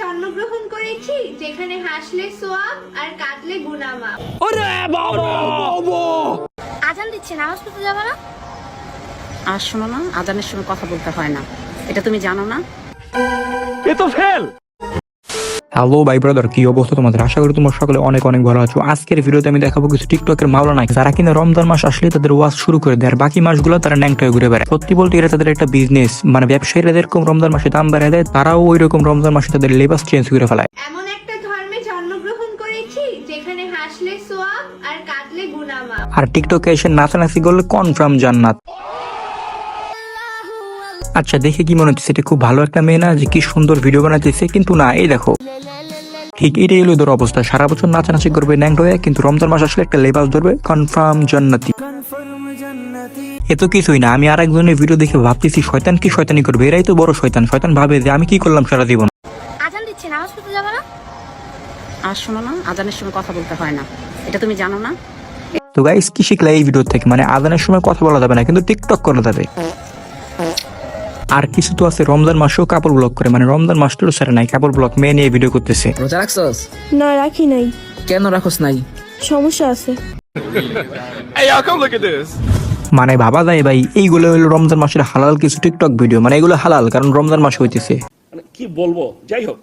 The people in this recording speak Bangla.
জন্মগ্রহণ করেছি যেখানে হাসলে সোয়াব আর কাঁদলে গুনামা। আজান দিচ্ছে নামাজ পড়তে যাবে না? আর শোনো না আজানের সময় কথা বলতে হয় না। এটা তুমি জানো না? হ্যালো ভাই ব্রাদার কি অবস্থা তোমাদের? আশা করি তোমরা সকলে অনেক অনেক ভালো আছো। আজকের ভিডিওতে আমি দেখাবো কিছু টিকটকের মাওলা নাই যারা কিনা রমজান মাস আসলে তাদের ওয়াজ শুরু করে দেয় আর বাকি মাসগুলো তারা ন্যাংটা হয়ে ঘুরে বেড়ায়। সত্যি বলতে এটা তাদের একটা বিজনেস মানে ব্যবসায়ীরা যেরকম রমজান মাসে দাম বাড়ায় দেয় তারাও ওই রকম রমজান মাসে তাদের লেবাস চেঞ্জ করে ফেলায়। এমন একটা ধর্মে জন্মগ্রহণ করেছি যেখানে হাসলে সোয়াব আর কাঁদলে গুনামা আর টিকটকে এসে নাচানাচি করলে কনফার্ম জান্নাত। আচ্ছা দেখে কি মনে হচ্ছে? এটা খুব ভালো একটা মেয়ে না যে কি সুন্দর ভিডিও বানাতেছে কিন্তু না এই দেখো। ঠিক এটাই হলো ওদের অবস্থা। সারা বছর নাচানাচি করবে ন্যাংট হয়ে কিন্তু রমজান মাস আসলে একটা লেবাস ধরবে কনফার্ম জান্নাতি। এ তো কিছুই না আমি আর একজনের ভিডিও দেখে ভাবতেছি শয়তান কি শয়তানি করবে? এরাই তো বড় শয়তান। শয়তান ভাবে যে আমি কি করলাম সারা জীবন। আজান দিচ্ছে পড়তে যাবে না? আর শোনো না আজানের সময় কথা বলতে হয় না। এটা তুমি জানো না? তো গাইস কি শিখলে এই ভিডিও থেকে? মানে আজানের সময় কথা বলা যাবে না কিন্তু টিকটক করা যাবে। আর কিছু তো আছে রমজান মাসেও কাপড় ব্লক করে মানে রমজান মাসটারও সারা নাই কাপড় ব্লক মেয়ে নিয়ে ভিডিও করতেছে। রোজা রাখছস? না রাখি নাই। কেন রাখস নাই? সমস্যা আছে। মানে ভাবা যায় ভাই এইগুলো হলো রমজান মাসের হালাল কিছু টিকটক ভিডিও মানে এগুলো হালাল কারণ রমজান মাস হইতেছে। মানে কি বলব? যাই হোক।